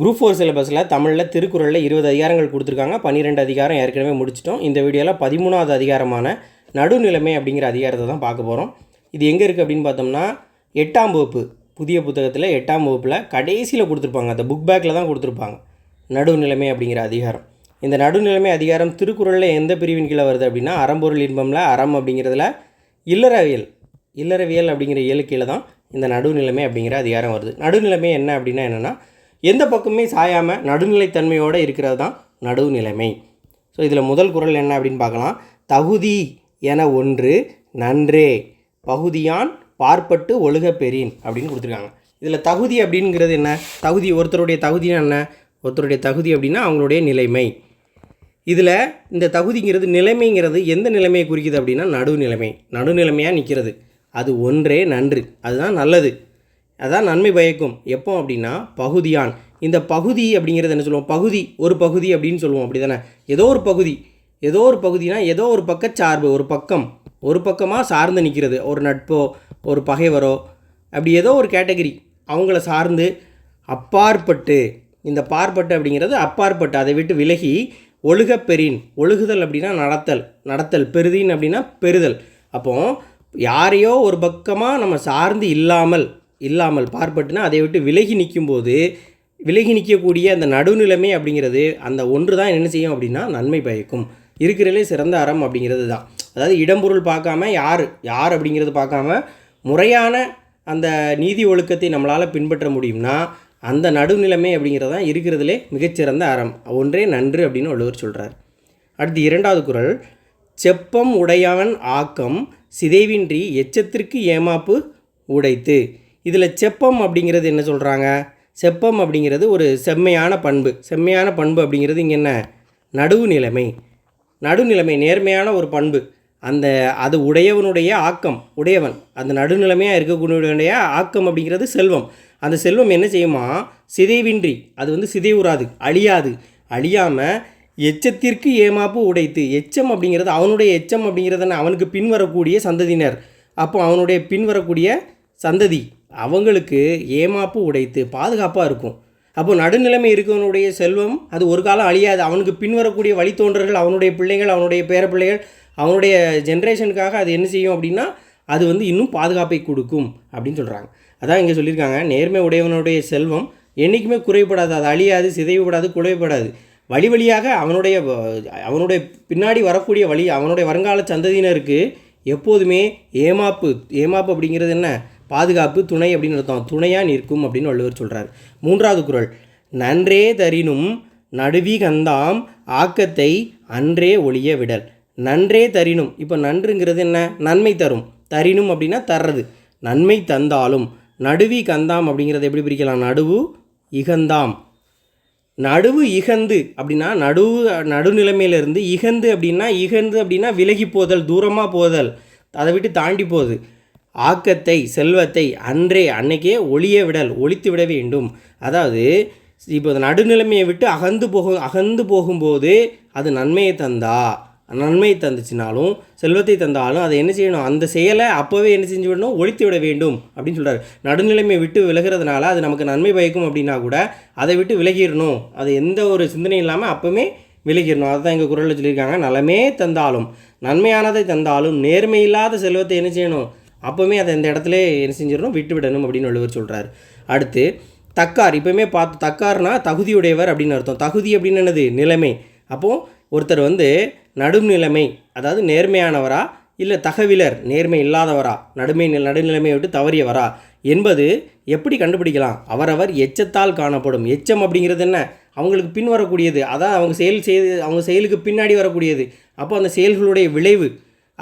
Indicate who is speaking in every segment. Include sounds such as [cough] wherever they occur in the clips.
Speaker 1: group four சிலபஸில் தமிழில் திருக்குறளில் இருபது அதிகாரங்கள் கொடுத்துருக்காங்க பன்னிரெண்டு அதிகாரம் ஏற்கனவே முடிச்சிட்டோம் இந்த வீடியோவில் பதிமூணாவது அதிகாரமான நடுநிலைமை அப்படிங்கிற அதிகாரத்தை தான் பார்க்க போகிறோம் இது எங்கே இருக்குது அப்படின்னு பார்த்தோம்னா எட்டாம் வகுப்பு புதிய புத்தகத்தில் எட்டாம் வகுப்பில் கடைசியில் கொடுத்துருப்பாங்க அந்த புக் பேக்கில் தான் கொடுத்துருப்பாங்க நடுநிலைமை அப்படிங்கிற அதிகாரம் இந்த நடுநிலைமை அதிகாரம் திருக்குறளில் எந்த பிரிவின் கீழே வருது அப்படின்னா அறம்பொருள் இன்பமில் அறம் அப்படிங்கிறதுல இல்லறவியல் இல்லறவியல் அப்படிங்கிற இயல் கீழே தான் இந்த நடுநிலைமை அப்படிங்கிற அதிகாரம் வருது நடுநிலைமை என்ன அப்படின்னா என்னென்னா எந்த பக்கமே சாயாமல் நடுநிலைத்தன்மையோடு இருக்கிறது தான் நடுவுநிலைமை ஸோ இதில் முதல் குரல் என்ன அப்படின்னு பார்க்கலாம் தகுதி என ஒன்று நன்றே பகுதியான் பார்ப்பட்டு ஒழுக பெரியன் அப்படின்னு கொடுத்துருக்காங்க இதில் தகுதி அப்படிங்கிறது என்ன தகுதி ஒருத்தருடைய தகுதினா என்ன ஒருத்தருடைய தகுதி அப்படின்னா அவங்களுடைய நிலைமை இதில் இந்த தகுதிங்கிறது நிலைமைங்கிறது எந்த நிலைமையை குறிக்குது அப்படின்னா நடுநிலைமை நடுநிலைமையாக நிற்கிறது அது ஒன்றே நன்று அதுதான் நல்லது அதான் நன்மை பயக்கும் எப்போ அப்படின்னா பகுதியான் இந்த பகுதி அப்படிங்கிறது என்ன சொல்லுவோம் பகுதி ஒரு பகுதி அப்படின்னு சொல்லுவோம் அப்படி தானே ஏதோ ஒரு பகுதி ஏதோ ஒரு பகுதினா ஏதோ ஒரு பக்க சார்பு ஒரு பக்கம் ஒரு பக்கமாக சார்ந்து நிற்கிறது ஒரு நட்போ ஒரு பகைவரோ அப்படி ஏதோ ஒரு கேட்டகரி அவங்கள சார்ந்து அப்பாற்பட்டு இந்த பார்ப்பட்டு அப்படிங்கிறது அப்பாற்பட்டு அதை விட்டு விலகி ஒழுக ஒழுகுதல் அப்படின்னா நடத்தல் நடத்தல் பெருதின் அப்படின்னா பெறுதல் அப்போது யாரையோ ஒரு பக்கமாக நம்ம சார்ந்து இல்லாமல் இல்லாமல் பார்ப்பட்டுனா அதை விட்டு விலகி நிற்கும்போது விலகி நிற்கக்கூடிய அந்த நடுநிலைமை அப்படிங்கிறது அந்த ஒன்று தான் என்ன செய்யும் அப்படின்னா நன்மை பயக்கும் இருக்கிறதுலே சிறந்த அறம் அப்படிங்கிறது தான் அதாவது இடம்பொருள் பார்க்காம யார் யார் அப்படிங்கிறது பார்க்காம முறையான அந்த நீதி ஒழுக்கத்தை நம்மளால் பின்பற்ற முடியும்னா அந்த நடுநிலைமை அப்படிங்கிறது தான் இருக்கிறதுலே மிகச்சிறந்த அறம் ஒன்றே நன்று அப்படின்னு வள்ளுவர் சொல்கிறார் அடுத்து இரண்டாவது குரல் செப்பம் உடையான் ஆக்கம் சிதைவின்றி எச்சத்திற்கு ஏமாப்பு உடைத்து இதில் செப்பம் அப்படிங்கிறது என்ன சொல்கிறாங்க செப்பம் அப்படிங்கிறது ஒரு செம்மையான பண்பு செம்மையான பண்பு அப்படிங்கிறது இங்கே என்ன நடுவு நிலைமை நடுநிலைமை நேர்மையான ஒரு பண்பு அந்த அது உடையவனுடைய ஆக்கம் உடையவன் அந்த நடுநிலைமையாக இருக்கக்கூடிய ஆக்கம் அப்படிங்கிறது செல்வம் அந்த செல்வம் என்ன செய்யுமா சிதைவின்றி அது வந்து சிதைவுறாது அழியாது அழியாமல் எச்சத்திற்கு ஏமாப்பு உடைத்து எச்சம் அப்படிங்கிறது அவனுடைய எச்சம் அப்படிங்கிறதுன அவனுக்கு பின்வரக்கூடிய சந்ததியினர் அப்போ அவனுடைய பின்வரக்கூடிய சந்ததி அவங்களுக்கு ஏமாப்பு உடைத்து பாதுகாப்பாக இருக்கும் அப்போ நடுநிலைமை இருக்கவனுடைய செல்வம் அது ஒரு காலம் அழியாது அவனுக்கு பின்வரக்கூடிய வழித்தோன்றர்கள் அவனுடைய பிள்ளைகள் அவனுடைய பேரப்பிள்ளைகள் அவனுடைய ஜென்ரேஷனுக்காக அது என்ன செய்யும் அப்படின்னா அது வந்து இன்னும் பாதுகாப்பை கொடுக்கும் அப்படின்னு சொல்கிறாங்க அதான் இங்கே சொல்லியிருக்காங்க நேர்மை உடையவனுடைய செல்வம் என்றைக்குமே குறைபடாது அது அழியாது சிதைவுபடாது குறைபடாது வழி வழியாக அவனுடைய அவனுடைய பின்னாடி வரக்கூடிய வழி அவனுடைய வருங்கால சந்ததியினருக்கு எப்போதுமே ஏமாப்பு ஏமாப்பு அப்படிங்கிறது என்ன பாதுகாப்பு துணை அப்படின்னு அர்த்தம் துணையாக நிற்கும் அப்படின்னு வள்ளுவர் சொல்கிறார் மூன்றாவது குரல் நன்றே தரினும் நடுவி கந்தாம் ஆக்கத்தை அன்றே ஒளிய விடல் நன்றே தரினும் இப்போ நன்றுங்கிறது என்ன நன்மை தரும் தரினும் அப்படின்னா தர்றது நன்மை தந்தாலும் நடுவி கந்தாம் அப்படிங்கிறத எப்படி பிரிக்கலாம் நடுவு இகந்தாம் நடுவு இகந்து அப்படின்னா நடுவு நடுநிலைமையிலிருந்து இகந்து அப்படின்னா இகந்து அப்படின்னா விலகி போதல் தூரமாக போதல் அதை விட்டு தாண்டி போகுது ஆக்கத்தை செல்வத்தை அன்றே அன்னைக்கே ஒளிய விடல் ஒழித்து விட வேண்டும் அதாவது இப்போ நடுநிலைமையை விட்டு அகந்து போகும் அகந்து போகும்போது அது நன்மையை தந்தா நன்மையை தந்துச்சுனாலும் செல்வத்தை தந்தாலும் அதை என்ன செய்யணும் அந்த செயலை அப்போவே என்ன செஞ்சு விடணும் ஒழித்து விட வேண்டும் அப்படின்னு சொல்கிறார் நடுநிலைமை விட்டு விலகிறதுனால அது நமக்கு நன்மை பயக்கும் அப்படின்னா கூட அதை விட்டு விலகிடணும் அது எந்த ஒரு சிந்தனை இல்லாமல் அப்போவுமே விலகிடணும் அதுதான் எங்கள் குரலில் சொல்லியிருக்காங்க நலமே தந்தாலும் நன்மையானதை தந்தாலும் நேர்மையில்லாத செல்வத்தை என்ன செய்யணும் அப்போவுமே அதை அந்த இடத்துல என்ன செஞ்சிடணும் விட்டு விடணும் அப்படின்னு வள்ளுவர் சொல்கிறார் அடுத்து தக்கார் இப்போயுமே பார்த்து தக்கார்னா தகுதியுடையவர் அப்படின்னு அர்த்தம் தகுதி அப்படின்னு என்னது நிலைமை அப்போது ஒருத்தர் வந்து நடும் நிலைமை அதாவது நேர்மையானவரா இல்லை தகவிலர் நேர்மை இல்லாதவரா நடுமை நடுநிலைமையை விட்டு தவறியவரா என்பது எப்படி கண்டுபிடிக்கலாம் அவரவர் எச்சத்தால் காணப்படும் எச்சம் அப்படிங்கிறது என்ன அவங்களுக்கு பின் வரக்கூடியது அதான் அவங்க செயல் செய்து அவங்க செயலுக்கு பின்னாடி வரக்கூடியது அப்போ அந்த செயல்களுடைய விளைவு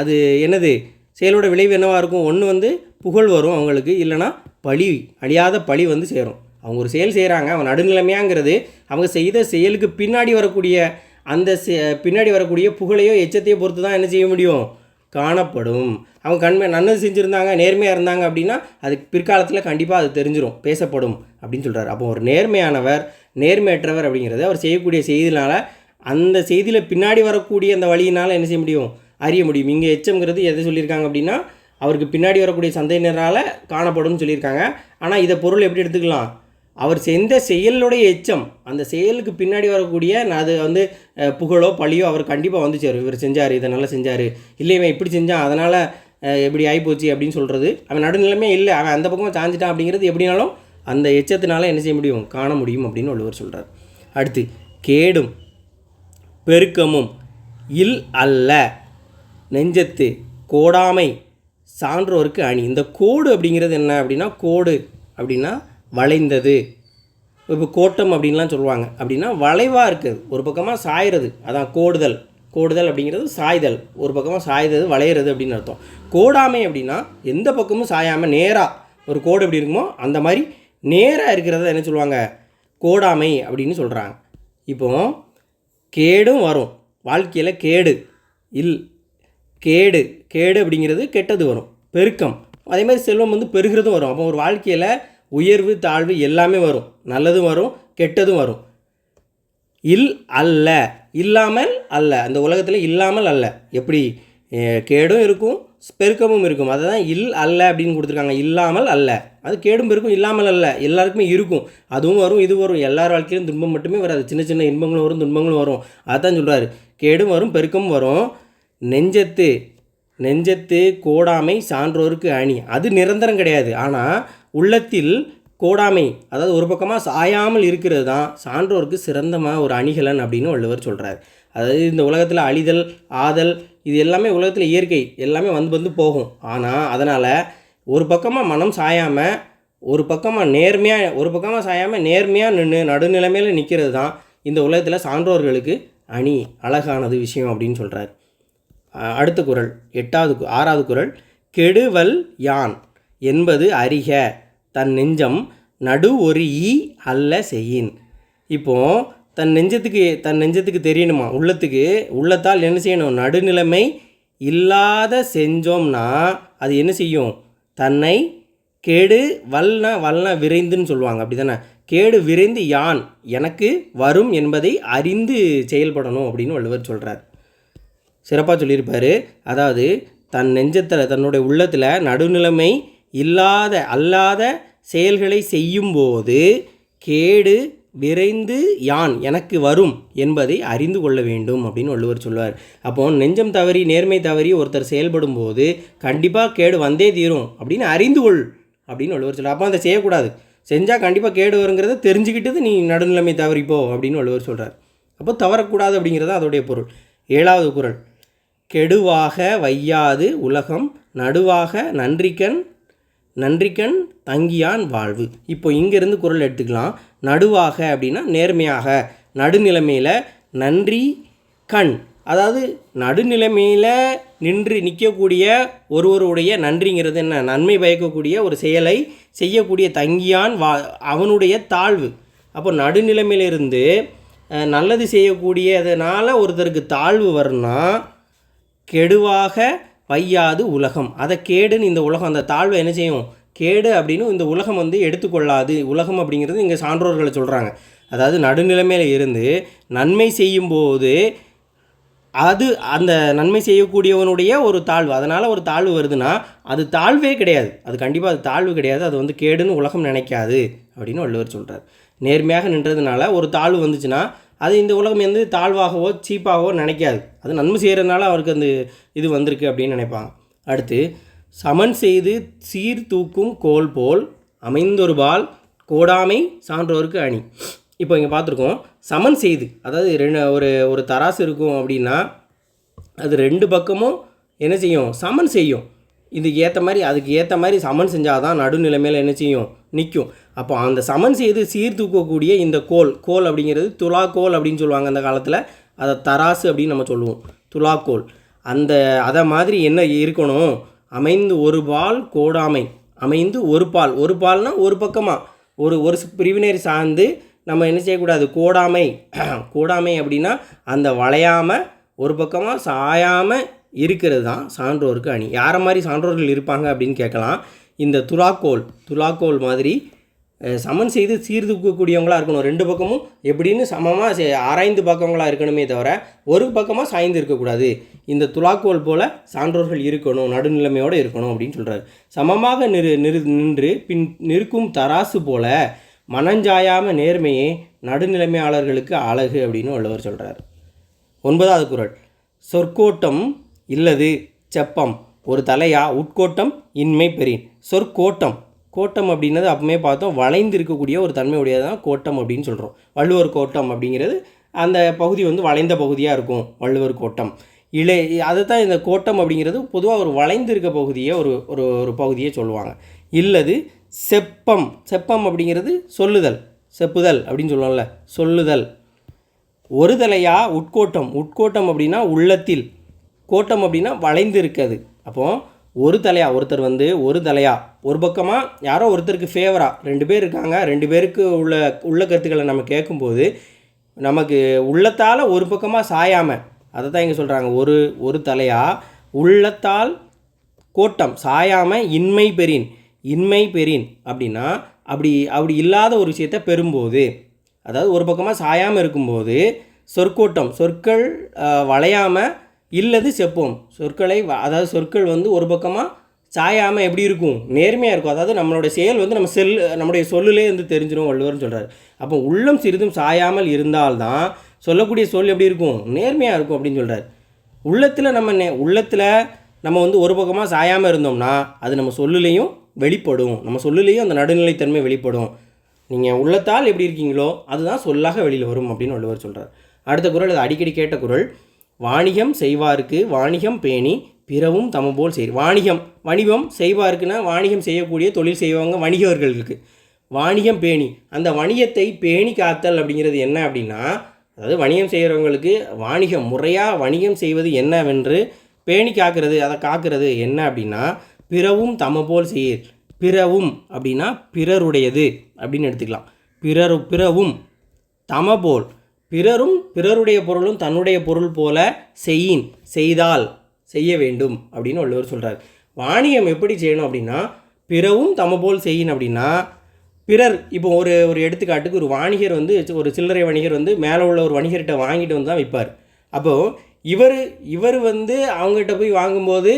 Speaker 1: அது என்னது செயலோட விளைவு என்னவாக இருக்கும் ஒன்று வந்து புகழ் வரும் அவங்களுக்கு இல்லைனா பழி அழியாத பழி வந்து சேரும் அவங்க ஒரு செயல் செய்கிறாங்க அவங்க நடுநிலைமையாங்கிறது அவங்க செய்த செயலுக்கு பின்னாடி வரக்கூடிய அந்த பின்னாடி வரக்கூடிய புகழையோ எச்சத்தையோ பொறுத்து தான் என்ன செய்ய முடியும் காணப்படும் அவங்க கண்மை நல்லது செஞ்சுருந்தாங்க நேர்மையாக இருந்தாங்க அப்படின்னா அது பிற்காலத்தில் கண்டிப்பாக அது தெரிஞ்சிடும் பேசப்படும் அப்படின்னு சொல்கிறார் அப்போ ஒரு நேர்மையானவர் நேர்மையற்றவர் அப்படிங்கிறது அவர் செய்யக்கூடிய செய்தினால் அந்த செய்தியில் பின்னாடி வரக்கூடிய அந்த வழியினால் என்ன செய்ய முடியும் அறிய முடியும் இங்கே எச்சம்ங்கிறது எதை சொல்லியிருக்காங்க அப்படின்னா அவருக்கு பின்னாடி வரக்கூடிய சந்தையினரால் காணப்படும் சொல்லியிருக்காங்க ஆனால் இதை பொருள் எப்படி எடுத்துக்கலாம் அவர் செஞ்ச செயலுடைய எச்சம் அந்த செயலுக்கு பின்னாடி வரக்கூடிய அது வந்து புகழோ பழியோ அவர் கண்டிப்பாக வந்து சேரும் இவர் செஞ்சார் இதை நல்லா செஞ்சார் இல்லை இவன் இப்படி செஞ்சான் அதனால் எப்படி ஆகிப்போச்சு அப்படின்னு சொல்கிறது அவன் நடுநிலைமே இல்லை அவன் அந்த பக்கம் சாஞ்சிட்டான் அப்படிங்கிறது எப்படினாலும் அந்த எச்சத்தினால என்ன செய்ய முடியும் காண முடியும் அப்படின்னு ஒருவர் சொல்கிறார் அடுத்து கேடும் பெருக்கமும் இல் அல்ல நெஞ்சத்து கோடாமை சான்றோருக்கு அணி இந்த கோடு அப்படிங்கிறது என்ன அப்படின்னா கோடு அப்படின்னா வளைந்தது இப்போ கோட்டம் அப்படின்லாம் சொல்லுவாங்க அப்படின்னா வளைவாக இருக்குது ஒரு பக்கமாக சாயிறது அதான் கோடுதல் கோடுதல் அப்படிங்கிறது சாய்தல் ஒரு பக்கமாக சாய்தது வளையிறது அப்படின்னு அர்த்தம் கோடாமை அப்படின்னா எந்த பக்கமும் சாயாமல் நேராக ஒரு கோடு எப்படி இருக்குமோ அந்த மாதிரி நேராக இருக்கிறத என்ன சொல்லுவாங்க கோடாமை அப்படின்னு சொல்கிறாங்க இப்போ கேடும் வரும் வாழ்க்கையில் கேடு இல் கேடு கேடு அப்படிங்கிறது கெட்டது வரும் பெருக்கம் அதே மாதிரி செல்வம் வந்து பெருகிறதும் வரும் அப்போ ஒரு வாழ்க்கையில் உயர்வு தாழ்வு எல்லாமே வரும் நல்லதும் வரும் கெட்டதும் வரும் இல் அல்ல இல்லாமல் அல்ல அந்த உலகத்தில் இல்லாமல் அல்ல எப்படி கேடும் இருக்கும் பெருக்கமும் இருக்கும் அதை தான் இல் அல்ல அப்படின்னு கொடுத்துருக்காங்க இல்லாமல் அல்ல அது கேடும் பெருக்கும் இல்லாமல் அல்ல எல்லாருக்குமே இருக்கும் அதுவும் வரும் இது வரும் எல்லார் வாழ்க்கையிலும் துன்பம் மட்டுமே வராது சின்ன சின்ன இன்பங்களும் வரும் துன்பங்களும் வரும் அதான் சொல்கிறாரு கேடும் வரும் பெருக்கமும் வரும் நெஞ்சத்து நெஞ்சத்து கோடாமை சான்றோருக்கு அணி அது நிரந்தரம் கிடையாது ஆனால் உள்ளத்தில் கோடாமை அதாவது ஒரு பக்கமாக சாயாமல் இருக்கிறது தான் சான்றோருக்கு சிறந்தமாக ஒரு அணிகலன் அப்படின்னு வள்ளுவர் சொல்கிறார் அதாவது இந்த உலகத்தில் அழிதல் ஆதல் இது எல்லாமே உலகத்தில் இயற்கை எல்லாமே வந்து வந்து போகும் ஆனால் அதனால் ஒரு பக்கமாக மனம் சாயாமல் ஒரு பக்கமாக நேர்மையாக ஒரு பக்கமாக சாயாமல் நேர்மையாக நின்று நடுநிலைமையில் நிற்கிறது தான் இந்த உலகத்தில் சான்றோர்களுக்கு அணி அழகானது விஷயம் அப்படின்னு சொல்கிறார் அடுத்த குரல் எட்டாவது ஆறாவது குரல் கெடுவல் யான் என்பது அறிக தன் நெஞ்சம் நடு ஒரு ஈ அல்ல செய்யின் இப்போது தன் நெஞ்சத்துக்கு தன் நெஞ்சத்துக்கு தெரியணுமா உள்ளத்துக்கு உள்ளத்தால் என்ன செய்யணும் நடுநிலைமை இல்லாத செஞ்சோம்னா அது என்ன செய்யும் தன்னை கேடு வல்னா வல்னா விரைந்துன்னு சொல்லுவாங்க அப்படி தானே கேடு விரைந்து யான் எனக்கு வரும் என்பதை அறிந்து செயல்படணும் அப்படின்னு வள்ளுவர் சொல்கிறார் சிறப்பாக சொல்லியிருப்பார் அதாவது தன் நெஞ்சத்தில் தன்னுடைய உள்ளத்தில் நடுநிலைமை இல்லாத அல்லாத செயல்களை செய்யும்போது கேடு விரைந்து யான் எனக்கு வரும் என்பதை அறிந்து கொள்ள வேண்டும் அப்படின்னு வள்ளுவர் சொல்லுவார் அப்போ நெஞ்சம் தவறி நேர்மை தவறி ஒருத்தர் செயல்படும் போது கண்டிப்பாக கேடு வந்தே தீரும் அப்படின்னு அறிந்து கொள் அப்படின்னு வள்ளுவர் சொல்லுவார் அப்போ அதை செய்யக்கூடாது செஞ்சால் கண்டிப்பாக கேடு வருங்கிறத தெரிஞ்சுக்கிட்டது நீ நடுநிலைமை தவறிப்போ அப்படின்னு வள்ளுவர் சொல்கிறார் அப்போ தவறக்கூடாது அப்படிங்கிறது அதோடைய பொருள் ஏழாவது குரல் கெடுவாக வையாது உலகம் நடுவாக நன்றிக்கண் நன்றிக்கண் தங்கியான் வாழ்வு இப்போ இங்கேருந்து குரல் எடுத்துக்கலாம் நடுவாக அப்படின்னா நேர்மையாக நடுநிலைமையில் நன்றி கண் அதாவது நடுநிலைமையில் நின்று நிற்கக்கூடிய ஒருவருடைய நன்றிங்கிறது என்ன நன்மை பயக்கக்கூடிய ஒரு செயலை செய்யக்கூடிய தங்கியான் வா அவனுடைய தாழ்வு அப்போ நடுநிலைமையிலிருந்து நல்லது செய்யக்கூடியதுனால ஒருத்தருக்கு தாழ்வு வரும்னா கெடுவாக வையாது உலகம் அதை கேடுன்னு இந்த உலகம் அந்த தாழ்வை என்ன செய்யும் கேடு அப்படின்னு இந்த உலகம் வந்து எடுத்துக்கொள்ளாது உலகம் அப்படிங்கிறது இங்கே சான்றோர்களை சொல்கிறாங்க அதாவது நடுநிலைமையில் இருந்து நன்மை செய்யும்போது அது அந்த நன்மை செய்யக்கூடியவனுடைய ஒரு தாழ்வு அதனால் ஒரு தாழ்வு வருதுன்னா அது தாழ்வே கிடையாது அது கண்டிப்பாக அது தாழ்வு கிடையாது அது வந்து கேடுன்னு உலகம் நினைக்காது அப்படின்னு வள்ளுவர் சொல்கிறார் நேர்மையாக நின்றதுனால ஒரு தாழ்வு வந்துச்சுன்னா அது இந்த உலகம் எந்த தாழ்வாகவோ சீப்பாகவோ நினைக்காது அது நன்மை செய்கிறதுனால அவருக்கு அந்த இது வந்திருக்கு அப்படின்னு நினைப்பாங்க அடுத்து சமன் செய்து சீர் தூக்கும் கோல் போல் பால் கோடாமை சான்றோருக்கு அணி இப்போ இங்கே பார்த்துருக்கோம் சமன் செய்து அதாவது ரெண்டு ஒரு ஒரு தராசு இருக்கும் அப்படின்னா அது ரெண்டு பக்கமும் என்ன செய்யும் சமன் செய்யும் இதுக்கு ஏற்ற மாதிரி அதுக்கு ஏற்ற மாதிரி சமன் செஞ்சால் தான் நடுநிலைமையில் என்ன செய்யும் நிற்கும் அப்போ அந்த சமன் செய்து சீர்தூக்கக்கூடிய இந்த கோல் கோல் அப்படிங்கிறது துலா கோல் அப்படின்னு சொல்லுவாங்க அந்த காலத்தில் அதை தராசு அப்படின்னு நம்ம சொல்லுவோம் துலாக்கோல் அந்த அதை மாதிரி என்ன இருக்கணும் அமைந்து ஒரு பால் கோடாமை அமைந்து ஒரு பால் ஒரு பால்னால் ஒரு பக்கமாக ஒரு ஒரு பிரிவினர் சார்ந்து நம்ம என்ன செய்யக்கூடாது கோடாமை [clears throat] கோடாமை அப்படின்னா அந்த வளையாமல் ஒரு பக்கமாக சாயாமல் இருக்கிறது தான் சான்றோருக்கு அணி யாரை மாதிரி சான்றோர்கள் இருப்பாங்க அப்படின்னு கேட்கலாம் இந்த துலாக்கோல் துலாக்கோல் மாதிரி சமன் செய்து சீர்தூக்கக்கூடியவங்களாக இருக்கணும் ரெண்டு பக்கமும் எப்படின்னு சமமாக ஆராய்ந்து பக்கவங்களாக இருக்கணுமே தவிர ஒரு பக்கமாக சாய்ந்து இருக்கக்கூடாது இந்த துலாக்கோல் போல் சான்றோர்கள் இருக்கணும் நடுநிலைமையோடு இருக்கணும் அப்படின்னு சொல்கிறார் சமமாக நிறு நிறு நின்று பின் நிற்கும் தராசு போல மனஞ்சாயாம நேர்மையே நடுநிலைமையாளர்களுக்கு அழகு அப்படின்னு உள்ளவர் சொல்கிறார் ஒன்பதாவது குரல் சொற்கோட்டம் இல்லது செப்பம் ஒரு தலையா உட்கோட்டம் இன்மை பெரியன் சொற்கோட்டம் கோட்டம் அப்படின்னது அப்பவுமே பார்த்தோம் வளைந்து இருக்கக்கூடிய ஒரு தன்மையுடையது தான் கோட்டம் அப்படின்னு சொல்கிறோம் வள்ளுவர் கோட்டம் அப்படிங்கிறது அந்த பகுதி வந்து வளைந்த பகுதியாக இருக்கும் வள்ளுவர் கோட்டம் இலை அதை தான் இந்த கோட்டம் அப்படிங்கிறது பொதுவாக ஒரு வளைந்து இருக்க பகுதியை ஒரு ஒரு ஒரு பகுதியை சொல்லுவாங்க இல்லது செப்பம் செப்பம் அப்படிங்கிறது சொல்லுதல் செப்புதல் அப்படின்னு சொல்லுவோம்ல சொல்லுதல் ஒரு தலையாக உட்கோட்டம் உட்கோட்டம் அப்படின்னா உள்ளத்தில் கோட்டம் அப்படின்னா வளைந்து இருக்குது அப்போது ஒரு தலையா ஒருத்தர் வந்து ஒரு தலையா ஒரு பக்கமாக யாரோ ஒருத்தருக்கு ஃபேவராக ரெண்டு பேர் இருக்காங்க ரெண்டு பேருக்கு உள்ள உள்ள கருத்துக்களை நம்ம கேட்கும்போது நமக்கு உள்ளத்தால் ஒரு பக்கமாக சாயாமல் அதை தான் இங்கே சொல்கிறாங்க ஒரு ஒரு தலையா உள்ளத்தால் கோட்டம் சாயாமல் இன்மை பெறின் இன்மை பெறின் அப்படின்னா அப்படி அப்படி இல்லாத ஒரு விஷயத்த பெறும்போது அதாவது ஒரு பக்கமாக சாயாமல் இருக்கும்போது சொற்கோட்டம் சொற்கள் வளையாமல் இல்லது செப்போம் சொற்களை அதாவது சொற்கள் வந்து ஒரு பக்கமாக சாயாமல் எப்படி இருக்கும் நேர்மையாக இருக்கும் அதாவது நம்மளுடைய செயல் வந்து நம்ம செல் நம்முடைய சொல்லுலே வந்து தெரிஞ்சிடும் வள்ளுவர்னு சொல்கிறார் அப்போ உள்ளம் சிறிதும் சாயாமல் இருந்தால்தான் சொல்லக்கூடிய சொல் எப்படி இருக்கும் நேர்மையாக இருக்கும் அப்படின்னு சொல்கிறார் உள்ளத்தில் நம்ம நே உள்ளத்தில் நம்ம வந்து ஒரு பக்கமாக சாயாமல் இருந்தோம்னா அது நம்ம சொல்லுலேயும் வெளிப்படும் நம்ம சொல்லுலேயும் அந்த நடுநிலைத்தன்மை வெளிப்படும் நீங்கள் உள்ளத்தால் எப்படி இருக்கீங்களோ அதுதான் சொல்லாக வெளியில் வரும் அப்படின்னு வள்ளுவர் சொல்கிறார் அடுத்த குரல் அது அடிக்கடி கேட்ட குரல் வாணிகம் செய்வார்க்கு வாணிகம் பேணி பிறவும் தமபோல் செய் வாணிகம் வணிகம் செய்வார்க்குன்னா வாணிகம் செய்யக்கூடிய தொழில் செய்வாங்க வணிகர்களுக்கு வாணிகம் பேணி அந்த வணிகத்தை பேணி காத்தல் அப்படிங்கிறது என்ன அப்படின்னா அதாவது வணிகம் செய்கிறவங்களுக்கு வாணிகம் முறையாக வணிகம் செய்வது என்னவென்று பேணி காக்கிறது அதை காக்கிறது என்ன அப்படின்னா பிறவும் தமபோல் செய் பிறவும் அப்படின்னா பிறருடையது அப்படின்னு எடுத்துக்கலாம் பிறரு பிறவும் தமபோல் பிறரும் பிறருடைய பொருளும் தன்னுடைய பொருள் போல செய்யின் செய்தால் செய்ய வேண்டும் அப்படின்னு உள்ளவர் சொல்கிறார் வாணியம் எப்படி செய்யணும் அப்படின்னா பிறவும் தம போல் செய்யின் அப்படின்னா பிறர் இப்போ ஒரு ஒரு எடுத்துக்காட்டுக்கு ஒரு வாணிகர் வந்து ஒரு சில்லறை வணிகர் வந்து மேலே உள்ள ஒரு வணிகர்கிட்ட வாங்கிட்டு வந்து தான் விற்பார் அப்போது இவர் இவர் வந்து அவங்ககிட்ட போய் வாங்கும்போது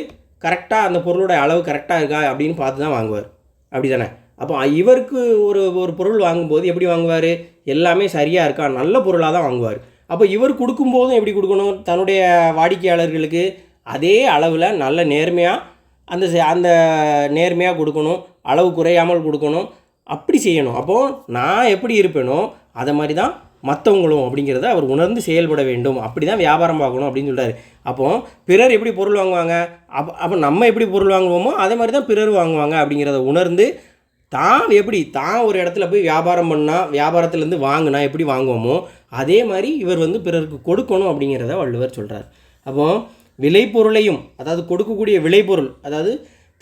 Speaker 1: கரெக்டாக அந்த பொருளோட அளவு கரெக்டாக இருக்கா அப்படின்னு பார்த்து தான் வாங்குவார் அப்படி தானே அப்போ இவருக்கு ஒரு ஒரு பொருள் வாங்கும்போது எப்படி வாங்குவார் எல்லாமே சரியாக இருக்கா நல்ல பொருளாக தான் வாங்குவார் அப்போ இவர் கொடுக்கும்போதும் எப்படி கொடுக்கணும் தன்னுடைய வாடிக்கையாளர்களுக்கு அதே அளவில் நல்ல நேர்மையாக அந்த அந்த நேர்மையாக கொடுக்கணும் அளவு குறையாமல் கொடுக்கணும் அப்படி செய்யணும் அப்போது நான் எப்படி இருப்பேனோ அதை மாதிரி தான் மற்றவங்களும் அப்படிங்கிறத அவர் உணர்ந்து செயல்பட வேண்டும் அப்படி தான் வியாபாரம் பார்க்கணும் அப்படின்னு சொல்கிறார் அப்போ பிறர் எப்படி பொருள் வாங்குவாங்க அப்போ அப்போ நம்ம எப்படி பொருள் வாங்குவோமோ அதே மாதிரி தான் பிறர் வாங்குவாங்க அப்படிங்கிறத உணர்ந்து தான் எப்படி தான் ஒரு இடத்துல போய் வியாபாரம் பண்ணால் வியாபாரத்துலேருந்து வாங்கினா எப்படி வாங்குவோமோ அதே மாதிரி இவர் வந்து பிறருக்கு கொடுக்கணும் அப்படிங்கிறத வள்ளுவர் சொல்கிறார் அப்போ விளைபொருளையும் அதாவது கொடுக்கக்கூடிய விளைபொருள் அதாவது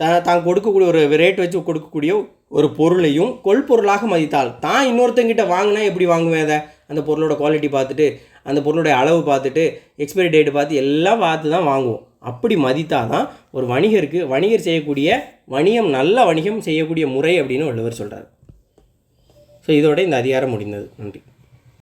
Speaker 1: த தான் கொடுக்கக்கூடிய ஒரு ரேட் வச்சு கொடுக்கக்கூடிய ஒரு பொருளையும் கொள்பொருளாக மதித்தால் தான் இன்னொருத்தங்கிட்ட வாங்கினா எப்படி வாங்குவேன் அதை அந்த பொருளோட குவாலிட்டி பார்த்துட்டு அந்த பொருளுடைய அளவு பார்த்துட்டு எக்ஸ்பைரி டேட்டு பார்த்து எல்லாம் பார்த்து தான் வாங்குவோம் அப்படி மதித்தால் தான் ஒரு வணிகருக்கு வணிகர் செய்யக்கூடிய வணிகம் நல்ல வணிகம் செய்யக்கூடிய முறை அப்படின்னு வள்ளுவர் சொல்கிறார் ஸோ இதோட இந்த அதிகாரம் முடிந்தது நன்றி